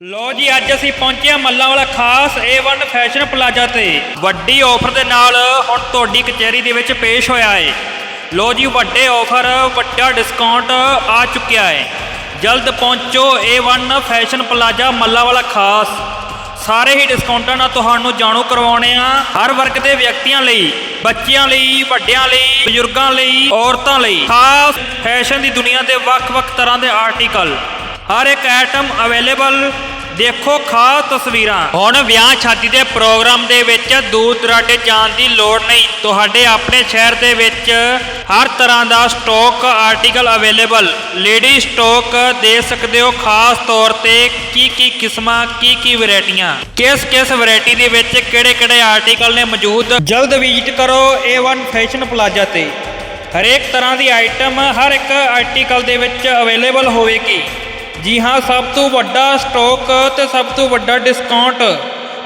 ਲੋ ਜੀ, ਅੱਜ ਅਸੀਂ ਪਹੁੰਚੇ ਹਾਂ ਮੱਲਾਂ ਵਾਲਾ ਖਾਸ A1 ਫੈਸ਼ਨ ਪਲਾਜ਼ਾ ਤੇ। ਵੱਡੀ ਆਫਰ ਦੇ ਨਾਲ ਹੁਣ ਤੁਹਾਡੀ ਕਚਹਿਰੀ ਦੇ ਵਿੱਚ ਪੇਸ਼ ਹੋਇਆ ਹੈ ਲੋ ਜੀ, ਵੱਡੇ ਆਫਰ ਵੱਡਾ ਡਿਸਕਾਊਂਟ ਆ ਚੁੱਕਿਆ ਹੈ ਜਲਦ ਪਹੁੰਚੋ A1 ਫੈਸ਼ਨ ਪਲਾਜ਼ਾ ਮੱਲਾਂ ਵਾਲਾ ਖਾਸ। ਸਾਰੇ ਹੀ ਡਿਸਕਾਊਂਟਾਂ ਨਾਲ ਤੁਹਾਨੂੰ ਜਾਣੂ ਕਰਵਾਉਣੇ ਆ। ਹਰ ਵਰਗ ਦੇ ਵਿਅਕਤੀਆਂ ਲਈ, ਬੱਚਿਆਂ ਲਈ, ਵੱਡਿਆਂ ਲਈ, ਬਜ਼ੁਰਗਾਂ ਲਈ, ਔਰਤਾਂ ਲਈ। ਖਾਸ ਫੈਸ਼ਨ ਦੀ ਦੁਨੀਆ ਦੇ ਵੱਖ-ਵੱਖ ਤਰ੍ਹਾਂ ਦੇ ਆਰਟੀਕਲ ਹਰ ਇੱਕ ਆਈਟਮ ਅਵੇਲੇਬਲ ਦੇਖੋ ਖਾਸ ਤਸਵੀਰਾਂ। ਹੁਣ ਵਿਆਹ ਸ਼ਾਦੀ ਦੇ ਪ੍ਰੋਗਰਾਮ ਦੇ ਵਿੱਚ ਦੂਰ ਦਰਾਡੇ ਜਾਣ ਦੀ ਲੋੜ ਨਹੀਂ। ਤੁਹਾਡੇ ਆਪਣੇ ਸ਼ਹਿਰ ਦੇ ਵਿੱਚ ਹਰ ਤਰ੍ਹਾਂ ਦਾ stock article available lady stock ਦੇ ਸਕਦੇ ਹੋ ਖਾਸ ਤੌਰ ਤੇ ਕੀ ਕੀ ਕਿਸਮਾਂ, ਕੀ ਕੀ ਵੈਰਾਈਟੀਆਂ ਕਿਸ ਕਿਸ ਵੈਰਾਈਟੀ ਦੇ ਵਿੱਚ ਕਿਹੜੇ ਕਿਹੜੇ ਆਰਟੀਕਲ ਨੇ ਮੌਜੂਦ? ਜਲਦ ਵਿਜ਼ਿਟ ਕਰੋ A1 ਫੈਸ਼ਨ ਪਲਾਜ਼ਾ ਤੇ। ਹਰੇਕ ਤਰ੍ਹਾਂ ਦੀ ਆਈਟਮ ਹਰ ਇੱਕ ਆਰਟੀਕਲ ਦੇ ਵਿੱਚ ਅਵੇਲੇਬਲ ਹੋਵੇਗੀ। ਜੀ ਹਾਂ, ਸਭ ਤੋਂ ਵੱਡਾ ਸਟਾਕ ਤੇ ਸਭ ਤੋਂ ਵੱਡਾ ਡਿਸਕਾਊਂਟ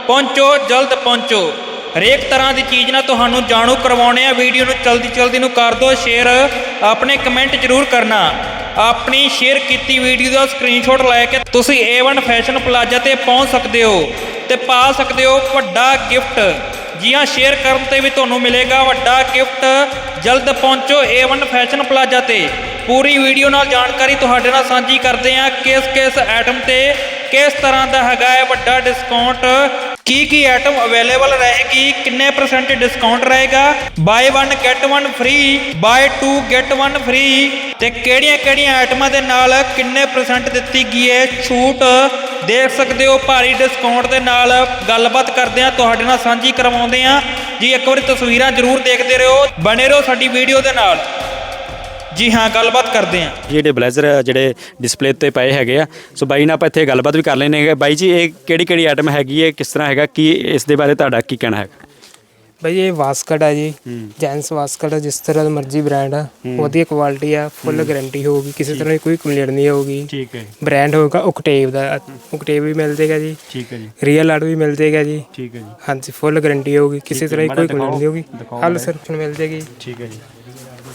ਪਹੁੰਚੋ, ਜਲਦ ਪਹੁੰਚੋ। ਹਰੇਕ ਤਰ੍ਹਾਂ ਦੀ ਚੀਜ਼ ਨਾਲ ਤੁਹਾਨੂੰ ਜਾਣੂ ਕਰਵਾਉਣੇ ਆ। ਵੀਡੀਓ ਨੂੰ ਜਲਦੀ ਜਲਦੀ ਨੂੰ ਕਰ ਦਿਓ ਸ਼ੇਅਰ ਆਪਣੇ ਕਮੈਂਟ ਜ਼ਰੂਰ ਕਰਨਾ। ਆਪਣੀ ਸ਼ੇਅਰ ਕੀਤੀ ਵੀਡੀਓ ਦਾ ਸਕਰੀਨਸ਼ਾਟ ਲੈ ਕੇ ਤੁਸੀਂ A1 ਫੈਸ਼ਨ ਪਲਾਜ਼ਾ ਤੇ ਪਹੁੰਚ ਸਕਦੇ ਹੋ ਤੇ ਪਾ ਸਕਦੇ ਹੋ ਵੱਡਾ ਗਿਫਟ ਜੀ ਹਾਂ ਸ਼ੇਅਰ ਕਰਨ ਤੇ ਵੀ ਤੁਹਾਨੂੰ ਮਿਲੇਗਾ ਵੱਡਾ ਗਿਫਟ ਜਲਦ ਪਹੁੰਚੋ A1 ਫੈਸ਼ਨ ਪਲਾਜ਼ਾ ਤੇ। ਪੂਰੀ ਵੀਡੀਓ ਨਾਲ ਜਾਣਕਾਰੀ ਤੁਹਾਡੇ ਨਾਲ ਸਾਂਝੀ ਕਰਦੇ ਹਾਂ ਕਿਸ ਕਿਸ ਆਈਟਮ ਤੇ ਕਿਸ ਤਰ੍ਹਾਂ ਦਾ ਹੈਗਾ ਹੈ ਵੱਡਾ ਡਿਸਕਾਊਂਟ ਕੀ ਕੀ ਆਈਟਮ ਅਵੇਲੇਬਲ ਰਹੇਗੀ, ਕਿੰਨੇ ਪਰਸੈਂਟ ਡਿਸਕਾਊਂਟ ਰਹੇਗਾ buy 1 get 1 free buy 2 get 1 free ਤੇ ਕਿਹੜੀਆਂ ਕਿਹੜੀਆਂ ਆਈਟਮਾਂ ਦੇ ਨਾਲ ਕਿੰਨੇ ਪਰਸੈਂਟ ਦਿੱਤੀ ਗਈ ਹੈ ਛੂਟ, ਦੇਖ ਸਕਦੇ ਹੋ ਭਾਰੀ ਡਿਸਕਾਊਂਟ ਦੇ ਨਾਲ ਗੱਲਬਾਤ ਕਰਦੇ ਆ ਤੁਹਾਡੇ ਨਾਲ ਸਾਂਝੀ ਕਰਵਾਉਂਦੇ ਆ ਜੀ, ਇੱਕ ਵਾਰੀ ਤਸਵੀਰਾਂ ਜ਼ਰੂਰ ਦੇਖਦੇ ਰਹੋ, ਬਣੇ ਰਹੋ ਸਾਡੀ ਵੀਡੀਓ ਦੇ ਨਾਲ। ਜੀ ਹਾਂ ਗੱਲਬਾਤ ਕਰਦੇ ਆ ਜਿਹੜੇ ਬਲੇਜ਼ਰ ਜਿਹੜੇ ਡਿਸਪਲੇ ਤੇ ਪਏ ਹੈਗੇ ਆ। ਸੋ ਬਾਈ ਨਾਲ ਆਪਾਂ ਇੱਥੇ ਗੱਲਬਾਤ ਵੀ ਕਰ ਲੈਣੇ ਹੈਗੇ। ਬਾਈ ਜੀ ਇਹ ਕਿਹੜੀ ਕਿਹੜੀ ਆਈਟਮ ਹੈਗੀ ਹੈ? ਕਿਸ ਤਰ੍ਹਾਂ ਹੈਗਾ? ਕੀ ਇਸ ਦੇ ਬਾਰੇ ਤੁਹਾਡਾ ਕੀ ਕਹਿਣਾ ਹੈਗਾ? ਭਾਈ ਇਹ ਵਾਸਕਟ ਹੈ ਜੀ। ਜੈਂਸ ਵਾਸਕਟ ਹੈ ਜਿਸ ਤਰ੍ਹਾਂ ਦਾ ਮਰਜ਼ੀ ਬ੍ਰਾਂਡ ਆ। ਵਧੀਆ ਕੁਆਲਿਟੀ ਆ ਫੁੱਲ ਗਾਰੰਟੀ ਹੋਊਗੀ। ਕਿਸੇ ਤਰ੍ਹਾਂ ਦੀ ਕੋਈ ਕੰਪਲੇਂਟ ਨਹੀਂ ਹੋਊਗੀ। ਠੀਕ ਹੈ ਬ੍ਰਾਂਡ ਹੋਊਗਾ ਓਕਟੇਵ ਦਾ। ਓਕਟੇਵ ਵੀ ਮਿਲ ਜਾਏਗਾ ਜੀ। ਠੀਕ ਹੈ ਜੀ। ਰੀਅਲ ਆਰਟ ਵੀ ਮਿਲ ਜਾਏਗਾ ਜੀ। ਠੀਕ ਹੈ ਜੀ। ਹਾਂਜੀ ਫੁੱਲ ਗਾਰੰਟੀ ਹੋਊਗੀ। ਕਿਸੇ ਤਰ੍ਹਾਂ ਦੀ ਕੋਈ ਕੰਪਲੇਂਟ ਨਹੀਂ ਹੋਊਗੀ। ਹਲ। ਸਰਫਨ ਮਿਲ ਜਾਏਗੀ ਠੀਕ ਹੈ ਜੀ।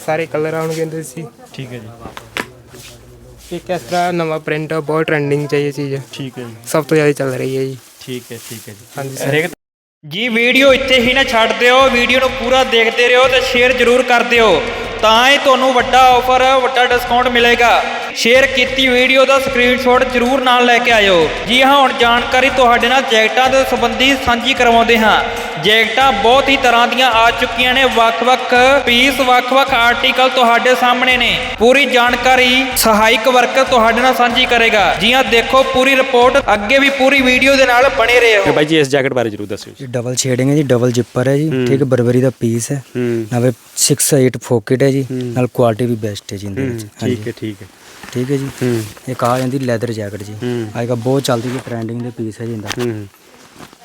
ਸਾਰੇ ਕਲਰ ਆਉਣਗੇ ਇਹਦੇ ਸੀ ਠੀਕ ਹੈ ਜੀ। ਇੱਕ ਇਸ ਤਰ੍ਹਾਂ ਨਵਾਂ ਪ੍ਰਿੰਟ ਬਹੁਤ ਟ੍ਰੈਂਡਿੰਗ ਚ ਹੈ ਇਹ ਚੀਜ਼। ਠੀਕ ਹੈ ਜੀ। ਸਭ ਤੋਂ ਜ਼ਿਆਦਾ ਚੱਲ ਰਹੀ ਹੈ ਜੀ। ਠੀਕ ਹੈ ਠੀਕ ਹੈ ਜੀ। ਹਾਂਜੀ ਸਰ ਹਰੇਕ ਜੀ ਵੀਡੀਓ ਇੱਥੇ ਹੀ ਨਾ ਛੱਡ ਦਿਓ ਵੀਡੀਓ ਨੂੰ ਪੂਰਾ ਦੇਖਦੇ ਰਹੋ ਤੇ ਸ਼ੇਅਰ ਜ਼ਰੂਰ ਕਰ ਦਿਓ। ਤਾਂ ਹੀ ਤੁਹਾਨੂੰ ਵੱਡਾ ਆਫਰ ਵੱਡਾ ਡਿਸਕਾਊਂਟ ਮਿਲੇਗਾ। ਸ਼ੇਅਰ ਕੀਤੀ ਵੀਡੀਓ ਦਾ ਸਕਰੀਨਸ਼ਾਟ ਜ਼ਰੂਰ ਨਾਲ ਲੈ ਕੇ ਆਇਓ। ਜੀ ਹਾਂ ਹੁਣ ਜਾਣਕਾਰੀ ਤੁਹਾਡੇ ਨਾਲ ਜੈਕਟਾਂ ਦੇ ਸੰਬੰਧੀ ਸਾਂਝੀ ਕਰਵਾਉਂਦੇ ਹਾਂ। ਜੈਕਟਾਂ ਬਹੁਤ ਹੀ ਤਰ੍ਹਾਂ ਦੀਆਂ ਆ ਚੁੱਕੀਆਂ ਨੇ ਵੱਖ-ਵੱਖ ਪੀਸ ਵੱਖ-ਵੱਖ ਆਰਟੀਕਲ ਤੁਹਾਡੇ ਸਾਹਮਣੇ ਨੇ। ਪੂਰੀ ਜਾਣਕਾਰੀ ਸਹਾਇਕ ਵਰਕਰ ਤੁਹਾਡੇ ਨਾਲ ਸਾਂਝੀ ਕਰੇਗਾ। ਜੀ ਹਾਂ ਦੇਖੋ ਪੂਰੀ ਰਿਪੋਰਟ ਅੱਗੇ ਵੀ ਪੂਰੀ ਵੀਡੀਓ ਦੇ ਨਾਲ ਬਣੇ ਰਹੋ। ਬਾਈ ਜੀ ਇਸ ਜੈਕਟ ਬਾਰੇ ਜ਼ਰੂਰ ਦੱਸਿਓ ਜੀ। ਡਬਲ ਸ਼ੇਡਿੰਗ ਹੈ ਜੀ ਡਬਲ ਜਿੱਪਰ ਹੈ ਜੀ ਠੀਕ ਬਰਬਰੀ ਦਾ ਪੀਸ ਹੈ। ਨਾਲੇ 6 8 ਫੋਕਟ ਹੈ ਜੀ ਨਾਲ ਕੁਆਲਿਟੀ ਵੀ ਬੈਸਟ ਹੈ ਜੀ ਇਹਦੇ ਵਿੱਚ। ਠੀਕ ਹੈ ਠੀਕ ਹੈ। ਠੀਕ ਹੈ ਜੀ? ਹੂੰ। ਇਹ ਕਹਾ ਜਾਂਦੀ ਲੈਦਰ ਜੈਕਟ ਜੀ। ਹੂੰ। ਅੱਜ ਕੱਲ੍ਹ ਬਹੁਤ ਚੱਲਦੀ ਜੀ ਟ੍ਰੈਂਡਿੰਗ ਦੇ ਪੀਸ ਹੈ ਜੀ ਇਹਦਾ। ਹੂੰ।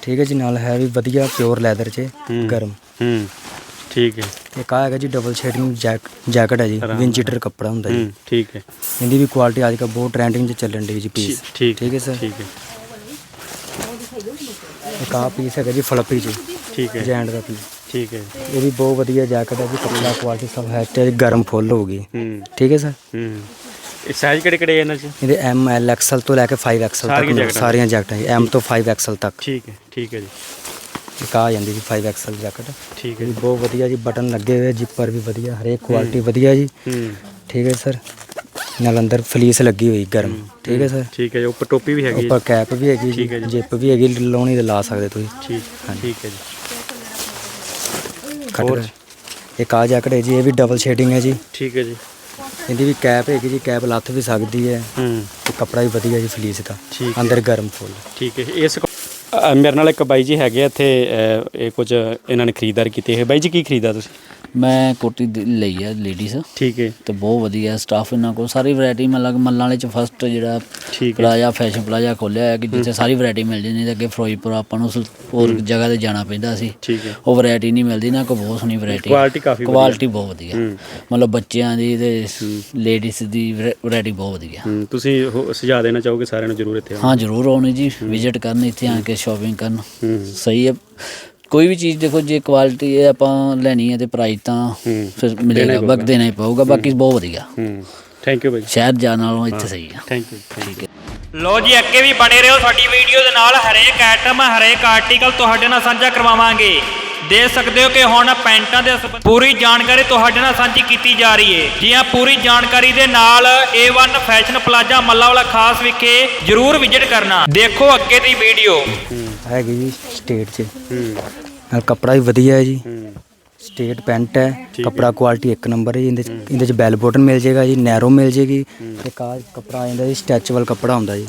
ਠੀਕ ਹੈ ਜੀ ਨਾਲ ਹੈ ਵੀ ਵਧੀਆ ਪਿਓਰ ਲੈਦਰ 'ਚ ਹੂੰ। ਗਰਮ। ਹੂੰ। ਠੀਕ ਹੈ। ਕਹਾ ਹੈਗਾ ਜੀ ਡਬਲ ਸ਼ੇਡਿੰਗ ਜੈਕ ਜੈਕਟ ਹੈ ਜੀ ਆਰਾਮ ਵਿੰਚੀਟਰ ਕੱਪੜਾ ਹੁੰਦਾ ਜੀ। ਹੂੰ ਠੀਕ ਹੈ। ਇਹਦੀ ਵੀ ਕੁਆਲਿਟੀ ਅੱਜ ਕੱਲ੍ਹ ਬਹੁਤ ਟ੍ਰੈਂਡਿੰਗ 'ਚ ਚੱਲਣ ਦੀ ਜੀ ਪੀਸ ਠੀਕ ਠੀਕ ਹੈ ਸਰ ਠੀਕ ਹੈ। ਇਹ ਕਹਾ ਪੀਸ ਹੈਗਾ ਜੀ ਫਲੱਪੀ ਜੀ। ਠੀਕ ਹੈ। ਜੈਂਟ ਦਾ ਪੀਸ ਠੀਕ ਹੈ। ਇਹ ਵੀ ਬਹੁਤ ਵਧੀਆ ਜੈਕਟ ਹੈ ਜੀ ਕੱਪੜਾ ਕੁਆਲਿਟੀ ਸਭ ਹੈ ਤੇ ਗਰਮ ਫੁੱਲ ਹੋਊਗੀ ਹੂੰ। ਠੀਕ ਹੈ ਸਰ ਹੂੰ। ਇਹ ਸਾਈਜ਼ ਕਿਹੜੇ ਕਿਹੜੇ ਇਹਨਾਂ ਚ? ਇਹਦੇ ਐਮ ਐਲ ਐਕਸਲ ਤੋਂ ਲੈ ਕੇ 5 ਐਕਸਲ ਸਾਰੀਆਂ ਤੱਕ ਜੈਕਟਾਂ? ਸਾਰੀਆਂ ਜੈਕਟਾਂ ਜੀ। ਐਮ ਤੋਂ 5 ਐਕਸਲ ਤੱਕ। ਠੀਕ ਹੈ ਠੀਕ ਹੈ ਜੀ। ਇੱਕ ਆ ਜਾਂਦੀ ਜੀ 5 ਐਕਸਲ ਜੈਕਟ। ਠੀਕ ਹੈ ਵੀ ਬਹੁਤ ਵਧੀਆ ਜੀ ਬਟਨ ਲੱਗੇ ਹੋਏ ਜਿੱਪਰ ਵੀ ਵਧੀਆ ਹਰੇਕ ਕੁਆਲਿਟੀ ਵਧੀਆ ਜੀ। ਹੂੰ। ਠੀਕ ਹੈ ਸਰ। ਨਾਲ ਅੰਦਰ ਫਲੀਸ ਲੱਗੀ ਹੋਈ ਗਰਮ। ਠੀਕ ਹੈ ਸਰ। ਠੀਕ ਹੈ ਜੀ ਉੱਪਰ ਟੋਪੀ ਵੀ ਹੈਗੀ ਹੈ ਉੱਪਰ ਕੈਪ ਵੀ ਹੈਗੀ ਠੀਕ ਹੈ ਜੀ। ਜੀ। ਜਿੱਪ ਵੀ ਹੈਗੀ ਲਾਉਣੀ ਤੇ ਲਾ ਸਕਦੇ ਤੁਸੀਂ। ਠੀਕ ਠੀਕ ਹੈ ਜੀ। ਕੱਟ ਹੋਰ? ਕੇ ਇੱਕ ਆ ਜੈਕਟ ਹੈ ਜੀ ਇਹ ਵੀ ਡਬਲ ਸ਼ੇਡਿੰਗ ਹੈ ਜੀ। ਠੀਕ ਹੈ ਜੀ। ਇਹਦੀ ਵੀ ਕੈਪ ਹੈਗੀ ਜੀ ਕੈਪ ਲੱਥ ਵੀ ਸਕਦੀ ਹੈ। ਹੂੰ। ਤੇ ਕੱਪੜਾ ਵੀ ਵਧੀਆ ਜੀ ਫਲੀਸ ਦਾ। ਠੀਕ। ਅੰਦਰ ਗਰਮ ਫੁੱਲ ਠੀਕ ਹੈ। ਇਸ ਅ, ਮੇਰੇ ਨਾਲ ਇੱਕ ਬਾਈ ਜੀ ਹੈਗੇ ਆ ਇੱਥੇ ਅ, ਇਹ ਕੁਝ ਇਹਨਾਂ ਨੇ ਖਰੀਦਦਾਰੀ ਕੀਤੀ ਹੈ। ਬਾਈ ਜੀ ਕੀ ਖਰੀਦਾ ਤੁਸੀਂ? ਮੈਂ ਕੋਟੀ ਦੀ ਲਈ ਆ ਲੇਡੀਜ਼ ਠੀਕ ਹੈ। ਤੇ ਬਹੁਤ ਵਧੀਆ ਸਟਾਫ ਇਹਨਾਂ ਕੋਲ। ਸਾਰੀ ਵੈਰਾਈਟੀ ਮਤਲਬ ਮੱਲਾਂ ਵਾਲੇ ਚ ਫਸਟ ਜਿਹੜਾ ਹੈ। ਪਲਾਜ਼ਾ ਫੈਸ਼ਨ ਪਲਾਜ਼ਾ ਖੋਲਿਆ ਹੈ ਕਿ ਜਿੱਥੇ ਸਾਰੀ ਵੈਰਾਈਟੀ ਮਿਲ ਜਾਂਦੀ ਤੇ ਅੱਗੇ ਫਿਰੋਜ਼ਪੁਰ ਆਪਾਂ ਨੂੰ ਹੋਰ ਜਗ੍ਹਾ ਤੇ ਜਾਣਾ ਪੈਂਦਾ ਸੀ। ਠੀਕ ਹੈ। ਉਹ ਵੈਰਾਈਟੀ ਨਹੀਂ ਮਿਲਦੀ ਨਾ ਕੋ ਬਹੁਤ ਸੋਹਣੀ ਵੈਰਾਈਟੀ ਕੁਆਲਿਟੀ ਕਾਫੀ। ਕੁਆਲਿਟੀ ਬਹੁਤ ਵਧੀਆ। ਹੂੰ। ਮਤਲਬ ਬੱਚਿਆਂ ਦੀ ਤੇ ਲੇਡੀਜ਼ ਦੀ ਵੈਰਾਈਟੀ ਬਹੁਤ ਵਧੀਆ। ਹੂੰ। ਤੁਸੀਂ ਹੋ- ਸੁਝਾਅ ਦੇਣਾ ਚਾਹੋਗੇ ਸਾਰਿਆਂ ਨੂੰ ਜ਼ਰੂਰ ਇੱਥੇ ਹਾਂ ਜ਼ਰੂਰ ਆਉਣੀ ਜੀ। ਵਿਜ਼ਿਟ ਕਰਨ ਇੱਥੇ ਆ ਕੇ ਸ਼ਾਪਿੰਗ ਕਰਨ। ਹੂੰ। ਸਹੀ ਹੈ। ਕੋਈ ਵੀ ਚੀਜ਼ ਦੇਖੋ ਜੇ ਕੁਆਲਿਟੀ ਇਹ ਆਪਾਂ ਲੈਣੀ ਹੈ ਤੇ ਪ੍ਰਾਈਸ ਤਾਂ। ਫਿਰ ਮਿਲੇਗਾ ਵਕਤ ਦੇਣਾ ਹੀ ਪਊਗਾ ਬਾਕੀ ਬਹੁਤ ਵਧੀਆ। ਹੂੰ। ਥੈਂਕ ਯੂ ਬਾਈ। ਸ਼ਹਿਰ ਜਾਣ ਨਾਲੋਂ ਇੱਥੇ ਸਹੀ ਆ। ਥੈਂਕ ਯੂ ਠੀਕ ਹੈ। ਲੋ ਜੀ ਅੱਗੇ ਵੀ ਬਣੇ ਰਹੋ ਸਾਡੀ ਵੀਡੀਓ ਦੇ ਨਾਲ। ਹਰੇਕ ਆਈਟਮ ਹਰੇਕ ਆਰਟੀਕਲ ਤੁਹਾਡੇ ਨਾਲ ਸਾਂਝਾ ਕਰਵਾਵਾਂਗੇ। ਦੇਖ ਸਕਦੇ ਹੋ ਕਿ ਹੁਣ ਪੈਂਟਾਂ ਦੇ ਪੂਰੀ ਜਾਣਕਾਰੀ ਤੁਹਾਡੇ ਨਾਲ ਸਾਂਝੀ ਕੀਤੀ ਜਾ ਰਹੀ ਹੈ। ਜੀ ਹਾਂ ਪੂਰੀ ਜਾਣਕਾਰੀ ਦੇ ਨਾਲ A1 ਫੈਸ਼ਨ ਪਲਾਜ਼ਾ ਮੱਲਾਵਾਲਾ ਖਾਸ ਵਿਖੇ ਜਰੂਰ ਵਿਜ਼ਿਟ ਕਰਨਾ। ਦੇਖੋ ਅੱਗੇ ਦੀ ਵੀਡੀਓ ਹੈਗੀ ਜੀ ਸਟੇਟ 'ਚ। ਨਾਲ ਕੱਪੜਾ ਵੀ ਵਧੀਆ ਹੈ ਜੀ। ਸਟੇਟ ਪੈਂਟ ਹੈ। ਕੱਪੜਾ ਕੁਆਲਿਟੀ ਇੱਕ ਨੰਬਰ ਹੈ ਜੀ। ਇਹਦੇ 'ਚ ਇਹਦੇ 'ਚ ਬੈਲ ਬਟਨ ਮਿਲ ਜੇਗਾ ਜੀ ਨੈਰੋ ਮਿਲ ਜੇਗੀ। ਇੱਕ ਆ ਕੱਪੜਾ ਆ ਜਾਂਦਾ ਜੀ ਸਟੈਚੇਬਲ ਕੱਪੜਾ ਹੁੰਦਾ ਜੀ।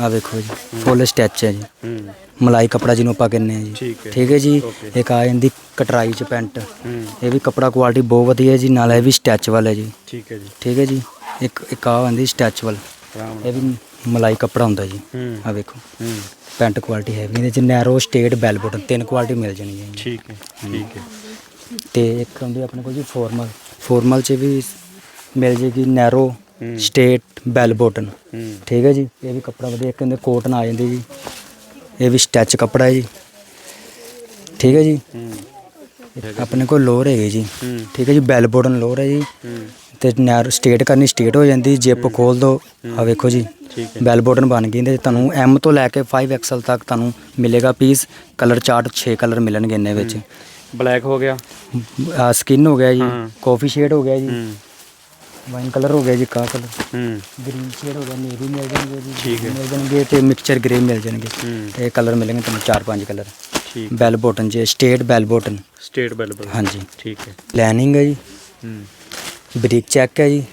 ਆ ਵੇਖੋ ਜੀ ਫੁੱਲ ਸਟੈਚ ਹੈ ਜੀ। ਮਲਾਈ ਕੱਪੜਾ ਜਿਹਨੂੰ ਆਪਾਂ ਕਹਿੰਦੇ ਆ ਜੀ। ਠੀਕ ਹੈ। ਠੀਕ ਹੈ ਜੀ. ਇੱਕ ਆ ਜਾਂਦੀ ਕਟਰਾਈ 'ਚ ਪੈਂਟ ਇਹ ਵੀ ਕੱਪੜਾ ਕੁਆਲਿਟੀ ਬਹੁਤ ਵਧੀਆ ਹੈ ਜੀ ਨਾਲ ਇਹ ਵੀ ਸਟੈਚੇਬਲ ਹੈ ਜੀ। ਠੀਕ ਹੈ ਜੀ। ਠੀਕ ਹੈ ਜੀ। ਇੱਕ ਇੱਕ ਆ ਆਉਂਦੀ ਸਟੈਚੇਬਲ ਆਰਾਮ ਨਾਲ। ਇਹ ਵੀ ਮਲਾਈ ਕੱਪੜਾ ਹੁੰਦਾ ਜੀ। ਹੂੰ। ਆ ਵੇਖੋ। ਹੂੰ। ਪੈਂਟ ਕੁਆਲਿਟੀ ਹੈਵੀ ਇਹਦੇ 'ਚ ਨੈਰੋ ਸਟੇਟ ਬੈਲ ਬਟਨ ਤਿੰਨ ਕੁਆਲਿਟੀ ਮਿਲ ਜਾਣਗੀਆਂ ਜੀ। ਠੀਕ ਹੈ ਠੀਕ ਹੈ। ਤੇ ਇੱਕ ਹੁੰਦੀ ਆਪਣੇ ਕੋਲ ਜੀ ਫਾਰਮਲ ਫਾਰਮਲ 'ਚ ਵੀ ਮਿਲ ਜੇਗੀ ਨੈਰੋ ਹੂੰ। ਸਟੇਟ ਬੈਲ ਬਟਨ ਹੂੰ। ਠੀਕ ਹੈ ਜੀ ਇਹ ਵੀ ਕੱਪੜਾ ਵਧੀਆ ਇੱਕ ਹੁੰਦੇ ਕੋਟਨ ਆ ਜਾਂਦੀ ਜੀ। ਇਹ ਵੀ ਸਟੈਚ ਕੱਪੜਾ ਹੈ ਜੀ। ਠੀਕ ਹੈ ਜੀ। ਹੂੰ। ਆਪਣੇ ਕੋਲ ਲੋਅਰ ਹੈਗੇ ਜੀ। ਠੀਕ ਹੈ ਜੀ ਬੈਲ ਬਟਨ ਲੋਅਰ ਹੈ ਜੀ। ਤੇ ਨੈਰੋ ਸਟੇਟ ਕਰਨੀ ਸਟੇਟ ਹੋ ਜਾਂਦੀ ਜਿਪ ਖੋਲ ਦੋ ਆ ਵੇਖੋ ਜੀ। ਬੈਲ ਬਟਨ ਬਣ ਗਈ ਤੇ ਤੁਹਾਨੂੰ ਐਮ ਤੋਂ ਲੈ ਕੇ 5 ਐਕਸਲ ਤੱਕ ਤੁਹਾਨੂੰ ਮਿਲੇਗਾ ਪੀਸ ਕਲਰ ਚਾਰਟ 6 ਕਲਰ ਮਿਲਣਗੇ ਇਹਨੇ ਵਿੱਚ। ਬਲੈਕ ਹੋ ਗਿਆ। ਆ ਸਕਿਨ ਹੋ ਗਿਆ ਜੀ। ਕਾਫੀ ਸ਼ੇਡ ਹੋ ਗਿਆ ਜੀ। ਵਾਈਨ ਕਲਰ ਹੋ ਗਿਆ ਜੀ ਕਾ ਕਲਰ ਹੂੰ। ਗ੍ਰੀਨ ਸ਼ੇਡ ਹੋ ਗਿਆ ਨੇਵੀ ਮਿਲ ਜਾਣਗੇ ਜੀ। ਠੀਕ ਹੈ। ਮਿਲ ਜਾਣਗੇ ਤੇ ਮਿਕਸਚਰ ਗ੍ਰੇ ਮਿਲ ਜਾਣਗੇ। ਇਹ ਕਲਰ ਮਿਲਣਗੇ ਤੁਹਾਨੂੰ ਚਾਰ ਪੰਜ ਕਲਰ ਠੀਕ ਬੈਲ ਬਟਨ ਜੀ ਸਟੇਟ ਬੈਲ ਬਟਨ ਸਟੇਟ ਬੈਲਬਲ ਹਾਂਜੀ। ਠੀਕ ਹੈ। ਲਾਈਨਿੰਗ ਹੈ ਜੀ। ਹੂੰ। ਬਰੀਕ ਚੈੱਕ ਹੈ ਜੀ।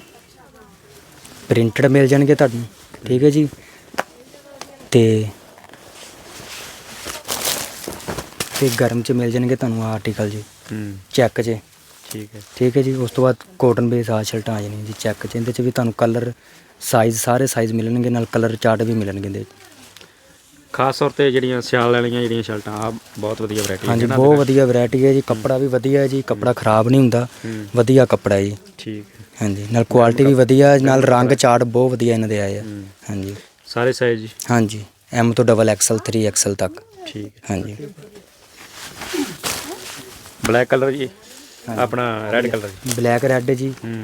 ਪ੍ਰਿੰਟਡ ਮਿਲ ਜਾਣਗੇ ਤੁਹਾਨੂੰ। ਠੀਕ ਹੈ ਜੀ। ਤੇ ਤੇ ਗਰਮ ਚ ਮਿਲ ਜਾਣਗੇ ਤੁਹਾਨੂੰ ਆਰਟੀਕਲ ਜੀ। ਹੂੰ। ਚੈੱਕ 'ਚ ਠੀਕ ਹੈ। ਠੀਕ ਹੈ ਜੀ। ਉਸ ਤੋਂ ਬਾਅਦ ਕੋਟਨ ਬੇਸ ਆ ਸ਼ਰਟਾਂ ਆ ਜਾਣੀਆਂ ਜੀ। ਚੈੱਕ 'ਚ। ਇਹਦੇ 'ਚ ਵੀ ਤੁਹਾਨੂੰ ਕਲਰ ਸਾਈਜ਼ ਸਾਰੇ ਸਾਈਜ਼ ਮਿਲਣਗੇ। ਨਾਲ ਕਲਰ ਚਾਰਟ ਵੀ ਮਿਲਣਗੇ ਇਹਦੇ 'ਚ। ਖਾਸ ਤੌਰ ਤੇ ਜਿਹੜੀਆਂ ਸਿਆਲ ਵਾਲੀਆਂ ਜਿਹੜੀਆਂ ਸ਼ਰਟਾਂ ਆ ਬਹੁਤ ਵਧੀਆ ਵੈਰਾਈਟੀ ਹਾਂਜੀ ਬਹੁਤ ਵਧੀਆ ਵੈਰਾਈਟੀ ਹੈ ਜੀ ਕੱਪੜਾ ਵੀ ਵਧੀਆ ਹੈ ਜੀ ਕੱਪੜਾ ਖਰਾਬ ਨਹੀਂ ਹੁੰਦਾ ਹੂੰ। ਵਧੀਆ ਕੱਪੜਾ ਹੈ ਜੀ। ਠੀਕ ਹੈ। ਹਾਂਜੀ ਨਾਲ ਕੁਆਲਿਟੀ ਵੀ ਵਧੀਆ ਹੈ, ਨਾਲ ਰੰਗ ਚਾਰਟ ਬਹੁਤ ਵਧੀਆ ਇਹਨਾਂ ਦੇ ਆਏ ਆ। ਹੂੰ। ਹਾਂਜੀ। ਸਾਰੇ ਸਾਈਜ਼ ਜੀ? ਹਾਂਜੀ ਐਮ ਤੋਂ ਡਬਲ ਐਕਸਲ 3 ਐਕਸਲ ਤੱਕ। ਠੀਕ ਹੈ। ਹਾਂਜੀ। ਬਲੈਕ ਕਲਰ ਜੀ ਆਪਣਾ ਰੈੱਡ ਕਲਰ ਜੀ। ਬਲੈਕ ਰੈੱਡ ਜੀ। ਹੂੰ।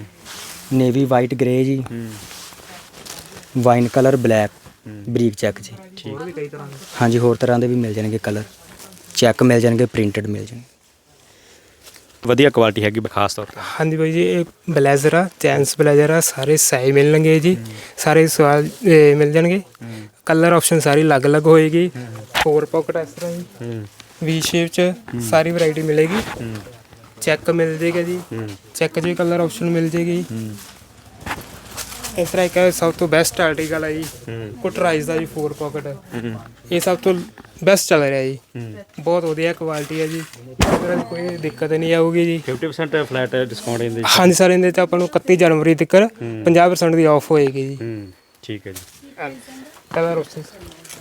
ਨੇਵੀ ਵਾਈਟ ਗ੍ਰੇ ਜੀ। ਹੂੰ। ਵਾਈਨ ਕਲਰ ਬਲੈਕ ਹੂੰ। ਬਰੀਕ ਚੈੱਕ ਜੀ। ਠੀਕ। ਹਾਂਜੀ ਹੋਰ ਤਰ੍ਹਾਂ ਦੇ ਵੀ ਮਿਲ ਜਾਣਗੇ ਕਲਰ ਚੈੱਕ ਮਿਲ ਜਾਣਗੇ ਪ੍ਰਿੰਟਡ ਮਿਲ ਜਾਣਗੇ। ਵਧੀਆ ਕੁਆਲਿਟੀ ਹੈਗੀ ਖਾਸ ਤੌਰ ਤੇ। ਹਾਂਜੀ ਬਾਈ ਜੀ ਇਹ ਬਲੇਜ਼ਰ ਆ ਜੈਂਟਸ ਬਲੇਜ਼ਰ ਆ ਸਾਰੇ ਸਾਈਜ਼ ਮਿਲਣਗੇ ਜੀ। ਸਾਰੇ ਸਵਾਲ ਇਹ ਮਿਲ ਜਾਣਗੇ। ਕਲਰ ਆਪਸ਼ਨ ਸਾਰੀ ਅਲੱਗ-ਅਲੱਗ ਹੋਏਗੀ। ਫੋਰ ਪਾਕਟ ਇਸ ਤਰ੍ਹਾਂ ਜੀ। ਹੂੰ। ਵੀ ਸ਼ੇਪ ਚ ਸਾਰੀ ਵੈਰਾਈਟੀ ਮਿਲੇਗੀ। ਹੂੰ। ਚੈੱਕ ਮਿਲ ਜੇਗਾ ਜੀ। ਹੂੰ। ਚੈੱਕ 'ਚ ਵੀ ਕਲਰ ਆਪਸ਼ਨ ਮਿਲ ਜੇਗੀ। ਹੂੰ। ਇਸ ਤਰ੍ਹਾਂ ਇੱਕ ਸਭ ਤੋਂ ਬੈਸਟ ਆਰਟੀਕਲ ਹੈ। ਜੀ ਕੁਟਰਾਈਜ਼ ਦਾ ਜੀ ਫੋਰ ਪਾਕਟ ਹੂੰ। ਇਹ ਸਭ ਤੋਂ ਬੈਸਟ ਚੱਲ ਰਿਹਾ ਜੀ। ਬਹੁਤ ਵਧੀਆ ਕੁਆਲਿਟੀ ਹੈ ਜੀ। ਕੋਈ ਦਿੱਕਤ ਨਹੀਂ ਆਊਗੀ ਜੀ। 50% ਫਲੈਟ ਡਿਸਕਾਊਂਟ ਇਹਦੇ। ਹਾਂਜੀ ਸਰ ਇਹਦੇ ਤੇ ਆਪਾਂ ਨੂੰ 31 ਜਨਵਰੀ ਤੱਕ 50% ਦੀ ਆਫ ਹੋਏਗੀ ਜੀ। ਠੀਕ ਹੈ ਜੀ। ਕਲਰ ਆਪਸ਼ਨ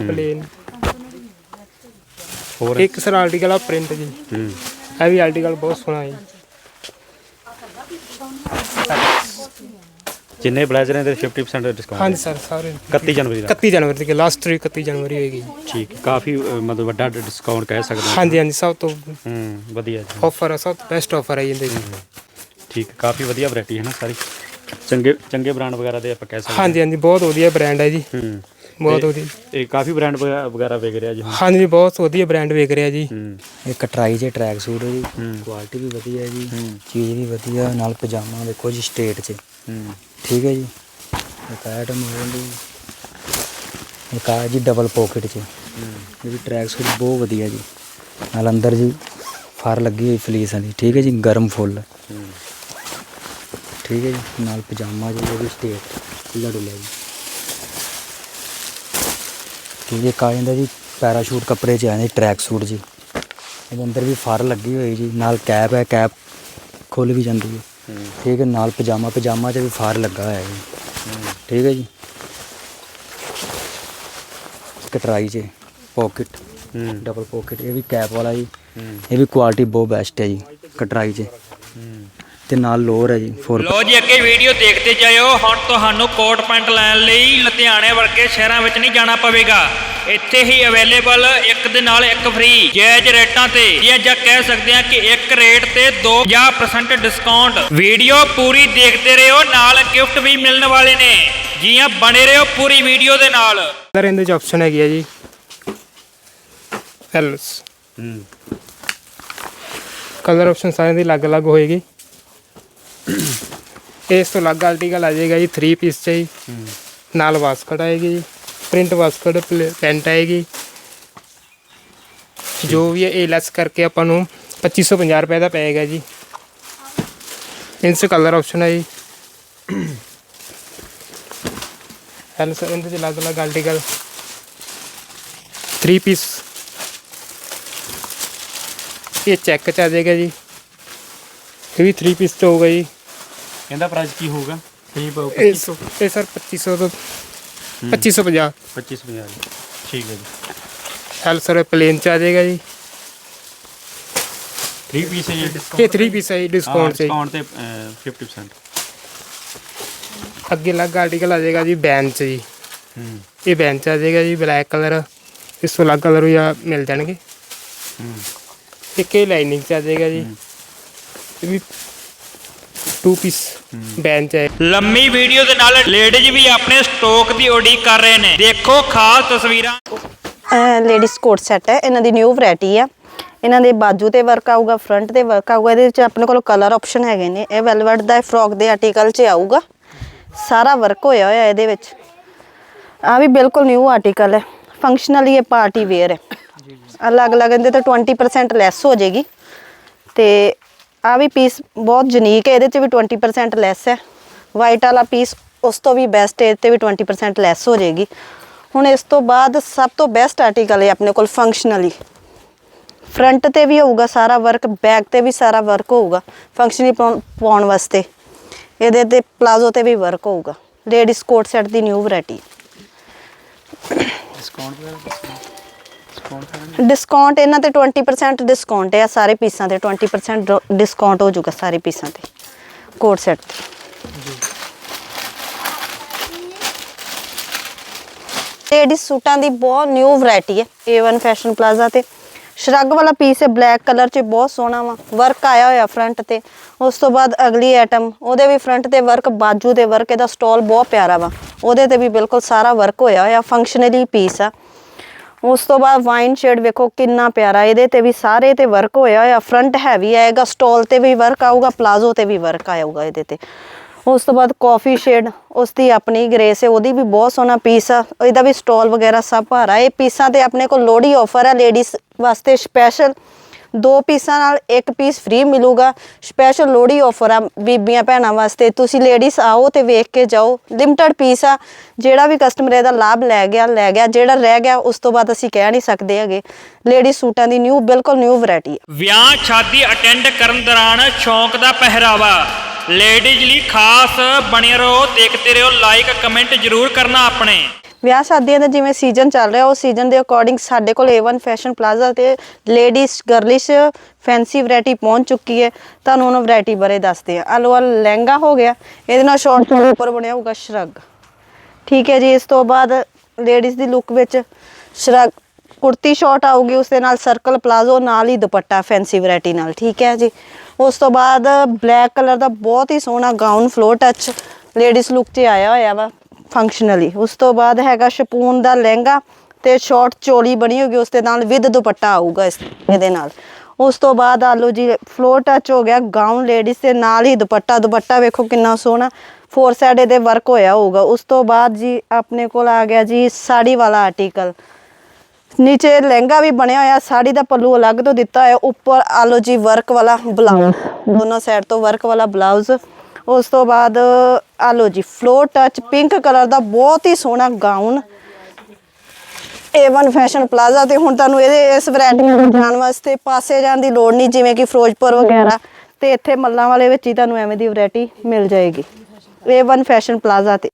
ਪਲੇਨ ਹੋਰ? ਇੱਕ ਸਰ ਆਰਟੀਕਲ ਆ ਪ੍ਰਿੰਟ ਜੀ। ਇਹ ਵੀ ਆਰਟੀਕਲ ਬਹੁਤ ਸੋਹਣਾ ਹੈ ਜਿੰਨੇ ਬਲੇਜ਼ਰ ਨੇ ਤੇ 50% ਡਿਸਕਾਊਂਟ ਹਾਂਜੀ ਸਰ ਸਾਰੇ 31 ਜਨਵਰੀ ਦਾ। 31 ਜਨਵਰੀ ਤੱਕ ਲਾਸਟ ਤਰੀਕ 31 ਜਨਵਰੀ ਹੋਏਗੀ ਜੀ। ਠੀਕ। ਕਾਫੀ ਅ, ਮਤਲਬ ਵੱਡਾ ਡਿਸਕਾਊਂਟ ਕਹਿ ਸਕਦੇ ਹਾਂ। ਹਾਂਜੀ ਹਾਂਜੀ ਸਭ ਤੋਂ ਹੂੰ ਵਧੀਆ ਜੀ। ਆਫਰ ਹੈ ਸਭ ਤੋਂ ਬੈਸਟ ਆਫਰ ਹੈ ਜੀ ਇਹਦੇ 'ਚ। ਠੀਕ ਕਾਫੀ ਵਧੀਆ ਵੈਰਾਈਟੀ ਹੈ ਨਾ ਸਾਰੀ। ਚੰਗੇ ਚੰਗੇ ਬ੍ਰਾਂਡ ਵਗੈਰਾ ਦੇ ਆਪਾਂ ਕਹਿ ਸਕਦੇ ਹਾਂਜੀ ਹਾਂਜੀ ਬਹੁਤ ਵਧੀਆ ਬ੍ਰਾਂਡ ਹੈ ਜੀ। ਹਾਂ ਹੂੰ ਬਹੁਤ ਵਧੀਆ। ਇਹ ਕਾਫੀ ਬ੍ਰਾਂਡ ਵਗੈਰਾ ਵੇਚ ਰਿਹਾ ਜੀ ਹੁਣ। ਹਾਂਜੀ ਬਹੁਤ ਵਧੀਆ ਬ੍ਰਾਂਡ ਵੇਖ ਰਿਹਾ ਜੀ। ਹੂੰ। ਇਹ ਕਟਰਾਈ ਜੇ ਟਰੈਕ ਸੂਟ ਹੈ ਜੀ। ਹੂੰ। ਕੁਆਲਿਟੀ ਵੀ ਵਧੀਆ ਹੈ ਜੀ। ਹੂੰ। ਚੀਜ਼ ਵੀ ਵਧੀਆ ਨਾਲ ਪਜਾਮਾ ਦੇਖੋ ਜੀ ਸਟੇਟ 'ਚ। ਹੂੰ ਠੀਕ ਹੈ ਜੀ। ਇੱਕ ਆਈਟਮ ਹੋ ਜਾਂਦੀ ਇੱਕ ਆ ਜੀ ਡਬਲ ਪੋਕਟ 'ਚ। ਇਹ ਵੀ ਟਰੈਕ ਸੂਟ ਬਹੁਤ ਵਧੀਆ ਜੀ। ਨਾਲ ਅੰਦਰ ਜੀ ਫਰ ਲੱਗੀ ਹੋਈ ਫਲੀਸਾਂ ਦੀ ਠੀਕ ਹੈ ਜੀ ਗਰਮ ਫੁੱਲ। ਠੀਕ ਹੈ ਜੀ ਨਾਲ ਪਜਾਮਾ ਜੀ ਇਹ ਵੀ ਸਟੇਟ ਲੜੂਲਾ ਜੀ। ਠੀਕ ਹੈ ਕਾ ਜਾਂਦਾ ਜੀ ਪੈਰਾਸ਼ੂਟ ਕੱਪੜੇ 'ਚ ਆਉਂਦੇ ਟਰੈਕ ਸੂਟ ਜੀ। ਇਹਦੇ ਅੰਦਰ ਵੀ ਫਰ ਲੱਗੀ ਹੋਈ ਜੀ ਨਾਲ ਕੈਪ ਹੈ ਕੈਪ ਖੁੱਲ ਵੀ ਜਾਂਦੀ ਹੂੰ। ਠੀਕ ਹੈ ਨਾਲ ਪਜਾਮਾ ਪਜਾਮਾ 'ਚ ਵੀ ਫਾਰ ਲੱਗਾ ਹੋਇਆ ਜੀ। ਠੀਕ ਹੈ ਜੀ। ਕਟਰਾਈ 'ਚ ਪਾਕਟ ਹੂੰ ਡਬਲ ਪਾਕਟ ਇਹ ਵੀ ਕੈਪ ਵਾਲਾ ਜੀ। ਹੂੰ। ਇਹ ਵੀ ਕੁਆਲਿਟੀ ਬਹੁਤ ਬੈਸਟ ਹੈ ਜੀ ਕਟਰਾਈ 'ਚ। ਹੂੰ। ਤੇ ਨਾਲ ਲੋਅਰ ਹੈ ਜੀ ਫੋਰ ਲੋ ਜੀ ਅੱਗੇ ਵੀਡੀਓ ਦੇਖਦੇ ਜਾਇਓ। ਹੁਣ ਤੁਹਾਨੂੰ ਕੋਟ ਪੈਂਟ ਲੈਣ ਲਈ ਲੁਧਿਆਣੇ ਵਰਗੇ ਸ਼ਹਿਰਾਂ ਵਿੱਚ ਨਹੀਂ ਜਾਣਾ ਪਵੇਗਾ। ਇੱਥੇ ਹੀ ਅਵੇਲੇਬਲ ਇੱਕ ਦੇ ਨਾਲ ਇੱਕ ਫ੍ਰੀ ਜਾਇਜ਼ ਰੇਟਾਂ ਤੇ। ਜਾਂ ਜਾਂ ਕਹਿ ਸਕਦੇ ਹਾਂ ਕਿ ਇੱਕ ਰੇਟ ਤੇ 2% ਡਿਸਕਾਊਂਟ ਵੀਡੀਓ ਪੂਰੀ ਦੇਖਦੇ ਰਹੋ ਨਾਲ ਗਿਫਟ ਵੀ ਮਿਲਣ ਵਾਲੇ ਨੇ। ਜੀ ਹਾਂ ਬਣੇ ਰਹੋ ਪੂਰੀ ਵੀਡੀਓ ਦੇ ਨਾਲ। ਕਲਰ ਇਹਦੇ ਚ ਆਪਸ਼ਨ ਹੈਗੀ ਆ ਜੀ। ਐਲਸ ਹੂੰ। ਕਲਰ ਆਪਸ਼ਨ ਸਾਰਿਆਂ ਦੀ ਅਲੱਗ-ਅਲੱਗ ਹੋਏਗੀ। ਇਸ ਤੋਂ ਅਲੱਗ ਆਰਟੀਕਲ ਆ ਜਾਏਗਾ ਜੀ 3 ਪੀਸ ਚ ਜੀ। ਨਾਲ ਵਾਸਕਟ ਆਏਗੀ ਜੀ ਪ੍ਰਿੰਟ ਵਾਸਕਟ ਪੈਂਟ ਆਏਗੀ। ਜੋ ਵੀ ਇਹ ਲੈਸ ਕਰਕੇ ਆਪਾਂ ਨੂੰ 2550 ਰੁਪਏ ਦਾ ਪਏਗਾ ਜੀ। ਇਸ ਕਲਰ ਆਪਸ਼ਨ ਹੈ ਜੀ। ਹੈਲੋ ਸਰ ਇਹਦੇ ਚ ਅਲੱਗ-ਅਲੱਗ ਆਰਟੀਕਲ 3 ਪੀਸ ਇਹ ਚੈੱਕ ਚ ਆ ਜਾਏਗਾ ਜੀ। ਇਹ ਵੀ 3 ਪੀਸ ਚ ਹੋਊਗਾ ਜੀ। ਇਹਦਾ ਪ੍ਰਾਈਸ ਕੀ ਹੋਊਗਾ? ਕੀ ਪਊਗਾ ਇਹ ਸੌ- ਇਹ ਸਰ 2500 ਤੋਂ 2550 2550 ਠੀਕ ਹੈ ਜੀ। ਹੈਲ ਸਰ ਪਲੇਨ ਚ ਆ ਜਾਏਗਾ ਜੀ। 3 ਪੀਸ ਹੈ ਜੀ ਇਹ 3 ਪੀਸ ਹੈ ਜੀ ਡਿਸਕਾਊਂਟ ਚ ਡਿਸਕਾਊਂਟ ਤੇ ਅਹ, 50% ਅੱਗੇ ਅਲੱਗ ਆਰਟੀਕਲ ਆ ਜਾਏਗਾ ਜੀ ਬੈਨ ਚ ਜੀ। ਹੂੰ। ਇਹ ਬੈਨ ਚ ਆ ਜਾਏਗਾ ਜੀ ਬਲੈਕ ਕਲਰ ਇਸ ਤੋਂ ਅਲੱਗ ਕਲਰ ਆ ਮਿਲ ਜਾਣਗੇ। ਹੂੰ। ਇੱਕ ਇਹ ਲਾਈਨਿੰਗ ਚ ਆ ਜਾਏਗਾ ਜੀ। ਇਹ ਵੀ 2 ਪੀਸ ਬੈਨ ਚ ਹੈ। ਲੰਮੀ ਵੀਡੀਓ ਦੇ ਨਾਲ ਲੇਡੀਜ਼ ਵੀ ਆਪਣੇ ਸਟਾਕ ਦੀ ਉਡੀਕ ਕਰ ਰਹੇ ਨੇ। ਦੇਖੋ ਖਾਸ ਤਸਵੀਰਾਂ। ਲੇਡੀਜ਼ ਕੋਟ ਸੈੱਟ ਹੈ। ਇਹਨਾਂ ਦੀ ਨਿਊ ਵੈਰਾਈਟੀ ਆ। ਇਹਨਾਂ ਦੇ ਬਾਜੂ ਤੇ ਵਰਕ ਆਊਗਾ ਫਰੰਟ ਤੇ ਵਰਕ ਆਊਗਾ। ਇਹਦੇ ਵਿੱਚ ਆਪਣੇ ਕੋਲ ਕਲਰ ਆਪਸ਼ਨ ਹੈਗੇ ਨੇ। ਇਹ ਵੈਲਵਟ ਦਾ ਫਰੋਕ ਦੇ ਆਰਟੀਕਲ 'ਚ ਆਊਗਾ। ਸਾਰਾ ਵਰਕ ਹੋਇਆ ਹੋਇਆ ਇਹਦੇ ਵਿੱਚ। ਆ ਵੀ ਬਿਲਕੁਲ ਨਿਊ ਆਰਟੀਕਲ ਹੈ। ਫੰਕਸ਼ਨਲੀ ਇਹ ਪਾਰਟੀ ਵੇਅਰ ਹੈ। ਅਲੱਗ-ਅਲੱਗ ਇਹਦੇ ਤੇ 20% ਲੈਸ ਹੋ ਜਾਏਗੀ। ਤੇ ਆ ਵੀ ਪੀਸ ਬਹੁਤ ਯੂਨੀਕ ਹੈ, ਇਹਦੇ 'ਚ ਵੀ 20% ਲੈਸ ਹੈ। ਵਾਈਟ ਵਾਲਾ ਪੀਸ ਉਸ ਤੋਂ ਵੀ ਬੈਸਟ ਹੈ ਤੇ ਵੀ 20% ਲੈਸ ਹੋ ਜਾਏਗੀ। ਹੁਣ ਇਸ ਤੋਂ ਬਾਅਦ ਸਭ ਤੋਂ ਬੈਸਟ ਆਰਟੀਕਲ ਹੈ ਆਪਣੇ ਕੋਲ ਫੰਕਸ਼ਨਲੀ ਫਰੰਟ ਤੇ ਵੀ ਹੋਊਗਾ ਸਾਰਾ ਵਰਕ ਬੈਕ ਤੇ ਵੀ ਸਾਰਾ ਵਰਕ ਹੋਊਗਾ ਫੰਕਸ਼ਨਲੀ ਪਾਉਣ ਵਾਸਤੇ। ਇਹਦੇ ਤੇ ਪਲਾਜ਼ੋ ਤੇ ਵੀ ਵਰਕ ਹੋਊਗਾ। ਲੇਡੀਜ਼ ਕੋਟ ਸੈਟ ਦੀ ਨਿਊ ਵੈਰਾਈਟੀ ਡਿਸਕਾਊਂਟ ਡਿਸਕਾਊਂਟ ਇਹਨਾਂ ਤੇ 20% ਡਿਸਕਾਊਂਟ ਹੈ ਸਾਰੇ ਪੀਸਾਂ ਤੇ 20% ਡਿਸਕਾਊਂਟ ਹੋ ਜਾਊਗਾ ਸਾਰੇ ਪੀਸਾਂ ਤੇ ਕੋਟ ਸੈਟ ਤੇ। ਲੇਡੀਜ਼ ਸੂਟਾਂ ਦੀ ਬਹੁਤ ਨਿਊ ਵੈਰਾਈਟੀ ਹੈ A1 ਫੈਸ਼ਨ ਪਲਾਜ਼ਾ ਤੇ। ਸ਼ਰਗ ਵਾਲਾ ਪੀਸ ਹੈ ਬਲੈਕ ਕਲਰ 'ਚ ਬਹੁਤ ਸੋਹਣਾ ਵਾ ਵਰਕ ਆਇਆ ਹੋਇਆ ਫਰੰਟ ਤੇ। ਉਸ ਤੋਂ ਬਾਅਦ ਅਗਲੀ ਆਈਟਮ ਉਹਦੇ ਵੀ ਫਰੰਟ ਤੇ ਵਰਕ ਬਾਜੂ ਦੇ ਵਰਕ ਇਹਦਾ ਸਟਾਲ ਬਹੁਤ ਪਿਆਰਾ ਵਾ। ਉਹਦੇ ਤੇ ਵੀ ਬਿਲਕੁਲ ਸਾਰਾ ਵਰਕ ਹੋਇਆ ਹੋਇਆ ਫੰਕਸ਼ਨਲੀ ਪੀਸ ਆ। ਉਸ ਤੋਂ ਬਾਅਦ ਵਾਈਨ ਸ਼ੇਡ ਵੇਖੋ ਕਿੰਨਾ ਪਿਆਰਾ, ਇਹਦੇ ਤੇ ਵੀ ਸਾਰੇ ਤੇ ਵਰਕ ਹੋਇਆ ਹੋਇਆ ਫਰੰਟ ਹੈਵੀ ਆਏਗਾ ਸਟਾਲ ਤੇ ਵੀ ਵਰਕ ਆਊਗਾ ਪਲਾਜ਼ੋ ਤੇ ਵੀ ਵਰਕ ਆਊਗਾ ਇਹਦੇ ਤੇ। ਉਸ ਤੋਂ ਬਾਅਦ ਕਾਫੀ ਸ਼ੇਡ ਉਸ ਦੀ ਆਪਣੀ ਗ੍ਰੇਸ ਹੈ, ਉਹਦੀ ਵੀ ਬਹੁਤ ਸੋਹਣਾ ਪੀਸ ਆ, ਇਹਦਾ ਵੀ ਸਟਾਲ ਵਗੈਰਾ ਸਭ ਭਾਰਾ, ਇਹ ਪੀਸਾਂ ਤੇ ਆਪਣੇ ਕੋਲ ਲੋਹੜੀ ਆਫਰ ਆ ਲੇਡੀਜ਼ ਵਾਸਤੇ ਸਪੈਸ਼ਲ ਦੋ ਪੀਸਾਂ ਨਾਲ ਇੱਕ ਪੀਸ ਫ੍ਰੀ ਮਿਲੂਗਾ। ਸਪੈਸ਼ਲ ਲੋਹੜੀ ਆਫਰ ਆ ਬੀਬੀਆਂ ਭੈਣਾਂ ਵਾਸਤੇ। ਤੁਸੀਂ ਲੇਡੀਜ਼ ਆਓ ਤੇ ਵੇਖ ਕੇ ਜਾਓ। ਲਿਮਟਿਡ ਪੀਸ ਆ, ਜਿਹੜਾ ਵੀ ਕਸਟਮਰ ਇਹਦਾ ਲਾਭ ਲੈ ਗਿਆ ਲੈ ਗਿਆ। ਜਿਹੜਾ ਰਹਿ ਗਿਆ, ਉਸ ਤੋਂ ਬਾਅਦ ਅਸੀਂ ਕਹਿ ਨਹੀਂ ਸਕਦੇ ਹੈਗੇ। ਲੇਡੀ ਸੂਟਾਂ ਦੀ ਨਿਊ ਬਿਲਕੁਲ ਨਿਊ ਵੈਰਾਈਟੀ ਵਿਆਹ, ਸ਼ਾਦੀ ਅਟੈਂਡ ਕਰਨ ਦੌਰਾਨ ਸ਼ੌਂਕ ਦਾ ਪਹਿਰਾਵਾ। ਲੇਡੀਜ਼ ਲਈ ਖਾਸ ਬਣੇ ਰਹੋ ਦੇਖਦੇ ਰਹੋ ਲਾਈਕ ਕਮੈਂਟ ਜ਼ਰੂਰ ਕਰਨਾ ਆਪਣੇ। ਵਿਆਹ ਸ਼ਾਦੀਆਂ ਦਾ ਜਿਵੇਂ ਸੀਜ਼ਨ ਚੱਲ ਰਿਹਾ, ਉਹ ਸੀਜ਼ਨ ਦੇ ਅਕੋਰਡਿੰਗ ਸਾਡੇ ਕੋਲ A1 ਫੈਸ਼ਨ ਪਲਾਜ਼ਾ ਤੇ ਲੇਡੀਜ਼ ਗਰਲਿਸ਼ ਫੈਂਸੀ ਵੈਰਾਈਟੀ ਪਹੁੰਚ ਚੁੱਕੀ ਹੈ। ਤੁਹਾਨੂੰ ਉਹਨਾਂ ਵੈਰਾਈਟੀ ਬਾਰੇ ਦੱਸਦੇ ਆ ਆਲੋ ਆਲ ਲਹਿੰਗਾ ਹੋ ਗਿਆ। ਇਹਦੇ ਨਾਲ ਸ਼ਾਰਟ ਸ਼ਾਰਟ ਉੱਪਰ ਬਣਿਆ ਹੋਊਗਾ ਸ਼ਰਗ। ਠੀਕ ਹੈ ਜੀ, ਇਸ ਤੋਂ ਬਾਅਦ ਲੇਡੀਜ਼ ਦੀ ਲੁੱਕ ਵਿੱਚ ਸ਼ਰਗ, ਕੁੜਤੀ ਸ਼ਾਰਟ ਆਊਗੀ ਉਸ ਦੇ ਨਾਲ ਸਰਕਲ ਪਲਾਜ਼ੋ ਨਾਲ ਹੀ ਦੁਪੱਟਾ ਫੈਂਸੀ ਵੈਰਾਈਟੀ ਨਾਲ। ਠੀਕ ਹੈ ਜੀ। ਉਸ ਤੋਂ ਬਾਅਦ ਬਲੈਕ ਕਲਰ ਦਾ ਬਹੁਤ ਹੀ ਸੋਹਣਾ gown floor touch ladies look 'ਚ ਆਇਆ ਹੋਇਆ ਵਾ। ਫੰਕਸ਼ਨਲੀ ਉਸ ਤੋਂ ਬਾਅਦ ਹੈਗਾ ਸ਼ਪੂਨ ਦਾ ਲਹਿੰਗਾ ਤੇ ਸ਼ਾਰਟ ਚੋਲੀ ਬਣੀ ਹੋਗੀ ਉਸ ਦੇ ਨਾਲ ਵਿਦ ਦੁਪੱਟਾ ਆਊਗਾ ਇਸ ਇਹਦੇ ਨਾਲ। ਉਸ ਤੋਂ ਬਾਅਦ ਆ ਲਓ ਜੀ ਫਲੋਰ ਟੱਚ ਹੋ ਗਿਆ ਗਾਊਨ ਲੇਡੀਜ਼ ਦੇ ਨਾਲ ਹੀ ਦੁਪੱਟਾ। ਦੁਪੱਟਾ ਵੇਖੋ ਕਿੰਨਾ ਸੋਹਣਾ ਫੋਰ ਸਾਈਡ ਇਹਦੇ ਵਰਕ ਹੋਇਆ ਹੋਊਗਾ। ਉਸ ਤੋਂ ਬਾਅਦ ਜੀ ਆਪਣੇ ਕੋਲ ਆ ਗਿਆ ਜੀ ਸਾੜੀ ਵਾਲਾ ਆਰਟੀਕਲ ਨੀਚੇ ਲਹਿੰਗਾ ਵੀ ਬਣਿਆ ਹੋਇਆ ਸਾੜੀ ਦਾ ਪੱਲੂ ਅਲੱਗ ਤੋਂ ਦਿੱਤਾ ਹੋਇਆ ਉੱਪਰ ਆਲੋ ਜੀ ਵਰਕ ਵਾਲਾ ਬਲਾਊਜ਼ ਦੋਨੋਂ ਸਾਈਡ ਤੋਂ ਵਰਕ ਵਾਲਾ ਬਲਾਊਜ਼ ਉਸ ਤੋਂ ਬਾਅਦ ਆਲੋ ਜੀ ਫਲੋਰ ਟੱਚ ਪਿੰਕ ਕਲਰ ਦਾ ਬਹੁਤ ਹੀ ਸੋਹਣਾ ਗਾਊਨ A1 ਫੈਸ਼ਨ ਪਲਾਜ਼ਾ ਤੇ ਹੁਣ ਤੁਹਾਨੂੰ ਇਹਦੇ ਇਸ ਵੈਰਾਈਟੀ ਨੂੰ ਜਾਣ ਵਾਸਤੇ ਪਾਸੇ ਜਾਣ ਦੀ ਲੋੜ ਨਹੀਂ, ਜਿਵੇਂ ਕਿ ਫਿਰੋਜ਼ਪੁਰ ਵਗੈਰਾ। ਤੇ ਇੱਥੇ ਮੱਲਾਂ ਵਾਲੇ ਵਿੱਚ ਹੀ ਤੁਹਾਨੂੰ ਐਵੇਂ ਦੀ ਵੈਰਾਈਟੀ ਮਿਲ ਜਾਏਗੀ। A1 ਫੈਸ਼ਨ ਪਲਾਜ਼ਾ ਤੇ।